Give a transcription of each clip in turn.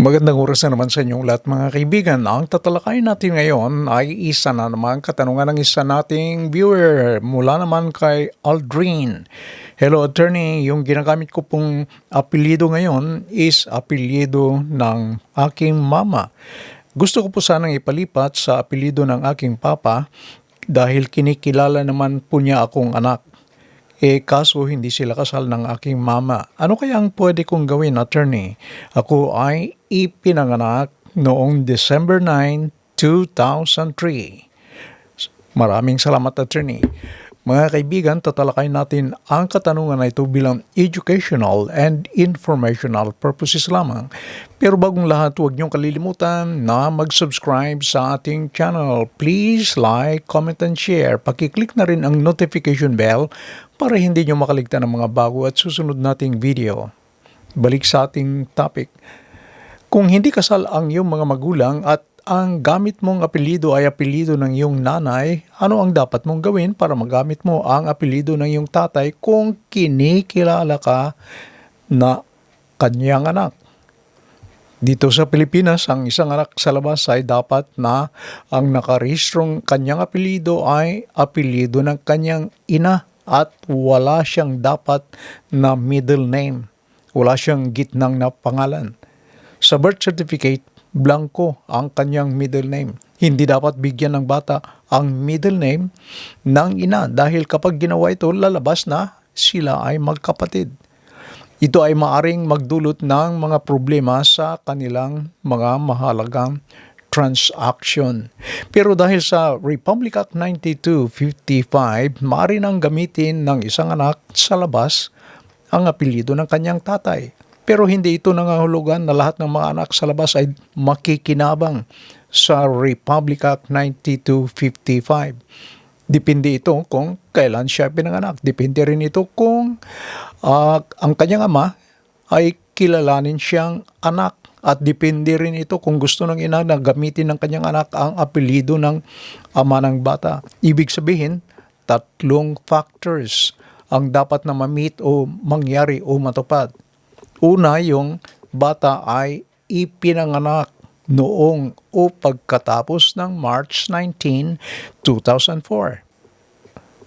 Magandang oras na naman sa inyong lahat mga kaibigan. Ang tatalakayin natin ngayon ay isa na naman katanungan ng isa nating viewer mula naman kay Aldrin. Hello attorney, yung ginagamit ko pong apelyido ngayon is apelyido ng aking mama. Gusto ko po sanang ipalipat sa apelyido ng aking papa dahil kinikilala naman po niya akong anak. Eh kaso hindi sila kasal ng aking mama. Ano kaya ang pwede kong gawin, attorney? Ako ay ipinanganak noong December 9, 2003. Maraming salamat, attorney. Mga kaibigan, tatalakayin natin ang katanungan na ito bilang educational and informational purposes lamang. Pero bagong lahat, huwag niyong kalilimutan na mag-subscribe sa ating channel. Please like, comment, and share. Pakiclick na rin ang notification bell para hindi niyo makaligtan ng mga bago at susunod nating video. Balik sa ating topic. Kung hindi kasal ang iyong mga magulang at ang gamit mong apelido ay apelido ng iyong nanay, ano ang dapat mong gawin para magamit mo ang apelido ng iyong tatay kung kinikilala ka na kanyang anak? Dito sa Pilipinas, ang isang anak sa labas ay dapat na ang nakarehistrong kanyang apelido ay apelido ng kanyang ina at wala siyang dapat na middle name. Wala siyang gitnang na pangalan. Sa birth certificate, blanco ang kanyang middle name. Hindi dapat bigyan ng bata ang middle name ng ina dahil kapag ginawa ito, lalabas na sila ay magkapatid. Ito ay maaring magdulot ng mga problema sa kanilang mga mahalagang transaction. Pero dahil sa Republic Act 9255, maaari nang gamitin ng isang anak sa labas ang apelyido ng kanyang tatay. Pero hindi ito nangahulugan na lahat ng mga anak sa labas ay makikinabang sa Republic Act 9255. Depende ito kung kailan siya pinanganak. Depende rin ito kung uh, ang kanyang ama ay kilalanin siyang anak. At depende rin ito kung gusto ng ina na gamitin ng kanyang anak ang apelido ng ama ng bata. Ibig sabihin, tatlong factors ang dapat na ma-meet o mangyari o matupad. Una, yung bata ay ipinanganak noong o pagkatapos ng March 19, 2004.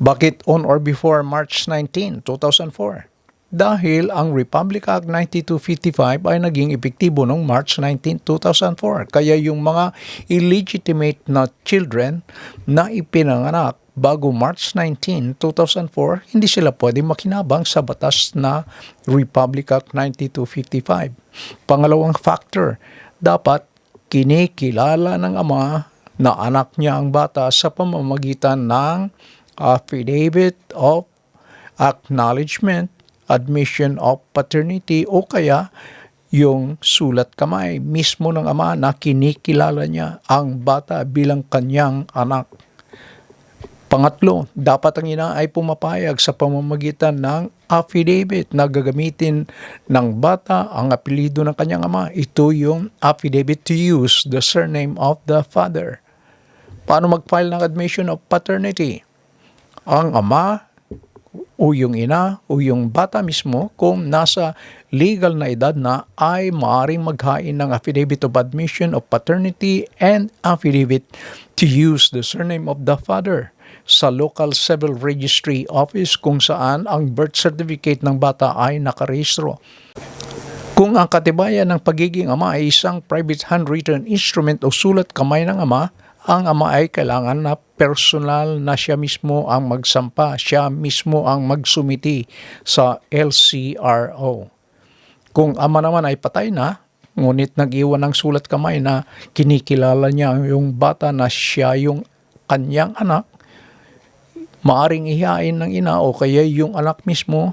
Bakit on or before March 19, 2004? Dahil ang Republic Act 9255 ay naging epektibo noong March 19, 2004. Kaya yung mga illegitimate na children na ipinanganak bago March 19, 2004, hindi sila pwede makinabang sa batas na Republic Act 9255. Pangalawang factor, dapat kinikilala ng ama na anak niya ang bata sa pamamagitan ng affidavit of acknowledgement, admission of paternity o kaya yung sulat kamay mismo ng ama na kinikilala niya ang bata bilang kanyang anak. Pangatlo, dapat ang ina ay pumapayag sa pamamagitan ng affidavit na gagamitin ng bata ang apelido ng kanyang ama. Ito yung affidavit to use the surname of the father. Paano mag-file ng admission of paternity? Ang ama o yung ina o yung bata mismo kung nasa legal na edad na ay maaaring maghain ng affidavit of admission of paternity and affidavit to use the surname of the father sa local civil registry office kung saan ang birth certificate ng bata ay nakarehistro. Kung ang katibayan ng pagiging ama ay isang private handwritten instrument o sulat kamay ng ama, ang ama ay kailangan na personal na siya mismo ang magsampa, siya mismo ang magsumiti sa LCRO. Kung ama naman ay patay na, ngunit nag-iwan ng sulat kamay na kinikilala niya yung bata na siya yung kanyang anak, maaring ihain ng ina o kaya yung anak mismo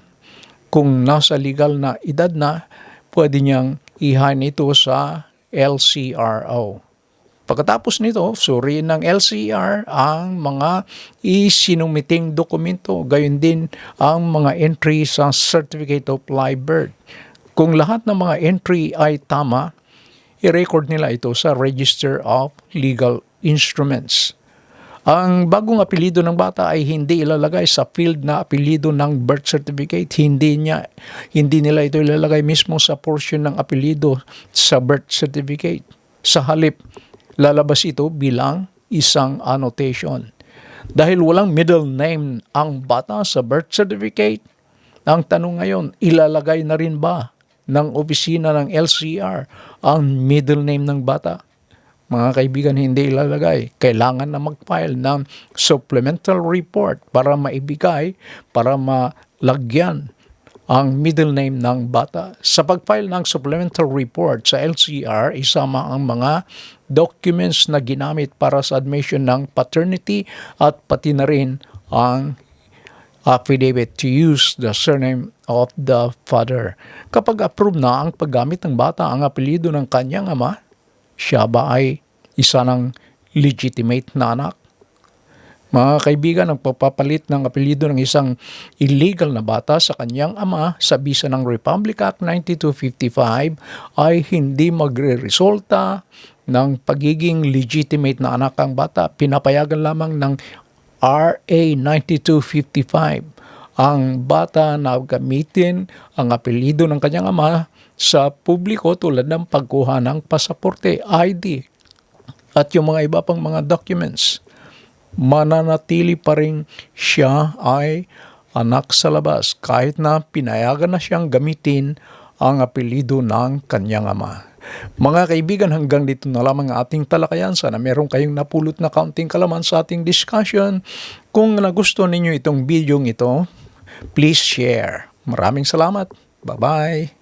kung nasa legal na edad na, pwede niyang ihain ito sa LCRO. Pagkatapos nito, suriin ng LCR ang mga isinumiting dokumento, gayon din ang mga entry sa Certificate of Live Birth. Kung lahat ng mga entry ay tama, i-record nila ito sa Register of Legal Instruments. Ang bagong apelido ng bata ay hindi ilalagay sa field na apelido ng birth certificate. Hindi niya hindi nila ito ilalagay mismo sa portion ng apelido sa birth certificate. Sa halip, lalabas ito bilang isang annotation. Dahil walang middle name ang bata sa birth certificate, ang tanong ngayon, ilalagay na rin ba ng opisina ng LCR ang middle name ng bata? Mga kaibigan, hindi ilalagay. Kailangan na mag-file ng supplemental report para maibigay, para malagyan ang middle name ng bata. Sa pag-file ng supplemental report sa LCR, isama ang mga documents na ginamit para sa admission ng paternity at pati na rin ang affidavit to use the surname of the father. Kapag approve na ang paggamit ng bata ang apelido ng kanyang ama, siya ba ay isa ng legitimate na anak? Mga kaibigan, ang pagpapalit ng apelido ng isang illegal na bata sa kanyang ama sa bisa ng Republic Act 9255 ay hindi magre-resulta ng pagiging legitimate na anak ang bata. Pinapayagan lamang ng RA 9255 ang bata na gamitin ang apelido ng kanyang ama sa publiko tulad ng pagkuha ng pasaporte, ID, at yung mga iba pang mga documents, mananatili pa rin siya ay anak sa labas kahit na pinayagan na siyang gamitin ang apelido ng kanyang ama. Mga kaibigan, hanggang dito na lamang ang ating talakayan. Sana meron kayong napulot na kaunting kalaman sa ating discussion. Kung nagustuhan ninyo itong video ito, please share. Maraming salamat. Bye-bye.